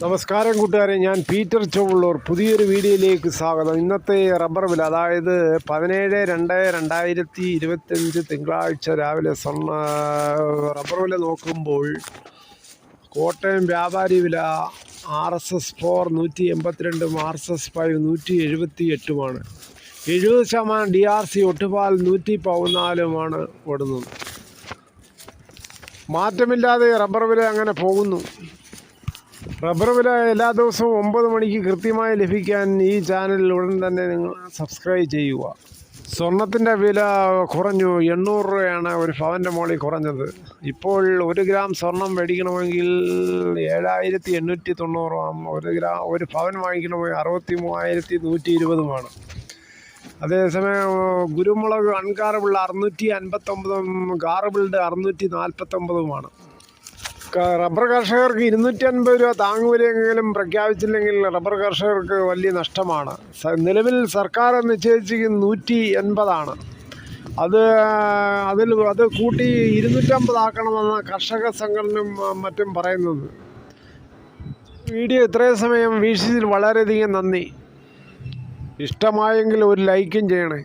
നമസ്കാരം കൂട്ടുകാരെ. ഞാൻ പീറ്റർ ചൊവ്വള്ളൂർ. പുതിയൊരു വീഡിയോയിലേക്ക് സ്വാഗതം. ഇന്നത്തെ റബ്ബർ വില അതായത് പതിനേഴ് രണ്ട് രണ്ടായിരത്തി ഇരുപത്തഞ്ച് തിങ്കളാഴ്ച രാവിലെ സ്വർണ റബ്ബർ വില നോക്കുമ്പോൾ കോട്ടയം വ്യാപാരി വില ആർ എസ് എസ് ഫോർ നൂറ്റി എൺപത്തിരണ്ടും ആർ എസ് എസ് ഫൈവ് നൂറ്റി എഴുപത്തി എട്ടുമാണ് എഴുപത് ശതമാനം ഡി ആർ സി ഒട്ടുപാൽ നൂറ്റി പതിനാലുമാണ് ഓടുന്നത്. മാറ്റമില്ലാതെ റബ്ബർ വില അങ്ങനെ പോകുന്നു. റബ്ബർ വില എല്ലാ ദിവസവും ഒമ്പത് മണിക്ക് കൃത്യമായി ലഭിക്കാൻ ഈ ചാനലിൽ ഉടൻ തന്നെ നിങ്ങൾ സബ്സ്ക്രൈബ് ചെയ്യുക. സ്വർണത്തിന്റെ വില കുറഞ്ഞു. എണ്ണൂറ് രൂപയാണ് ഒരു പവന്റെ മുകളിൽ കുറഞ്ഞത്. ഇപ്പോൾ ഒരു ഗ്രാം സ്വർണം മേടിക്കണമെങ്കിൽ ഏഴായിരത്തി എണ്ണൂറ്റി തൊണ്ണൂറും ഒരു ഗ്രാം ഒരു പവൻ വാങ്ങിക്കണമെങ്കിൽ അറുപത്തി മൂവായിരത്തി നൂറ്റി ഇരുപതുമാണ് അതേസമയം ഗുരുമുളക് അൺകാറബിൾ അറുന്നൂറ്റി അൻപത്തൊമ്പതും കാർബിൾഡ് അറുന്നൂറ്റി നാൽപ്പത്തൊമ്പതുമാണ് റബ്ബർ കർഷകർക്ക് ഇരുന്നൂറ്റി അൻപത് രൂപ താങ്ങുവിലെങ്കിലും പ്രഖ്യാപിച്ചില്ലെങ്കിൽ റബ്ബർ കർഷകർക്ക് വലിയ നഷ്ടമാണ്. നിലവിൽ സർക്കാർ നിശ്ചയിച്ചിരിക്കുന്നത് നൂറ്റി എൺപതാണ് അത് അതിൽ അത് കൂട്ടി ഇരുന്നൂറ്റമ്പതാക്കണമെന്ന കർഷക സംഘടനയും മറ്റും പറയുന്നത്. വീഡിയോ ഇത്രയും സമയം വീക്ഷിച്ചതിൽ വളരെയധികം നന്ദി. ഇഷ്ടമായെങ്കിൽ ഒരു ലൈക്കും ചെയ്യണേ.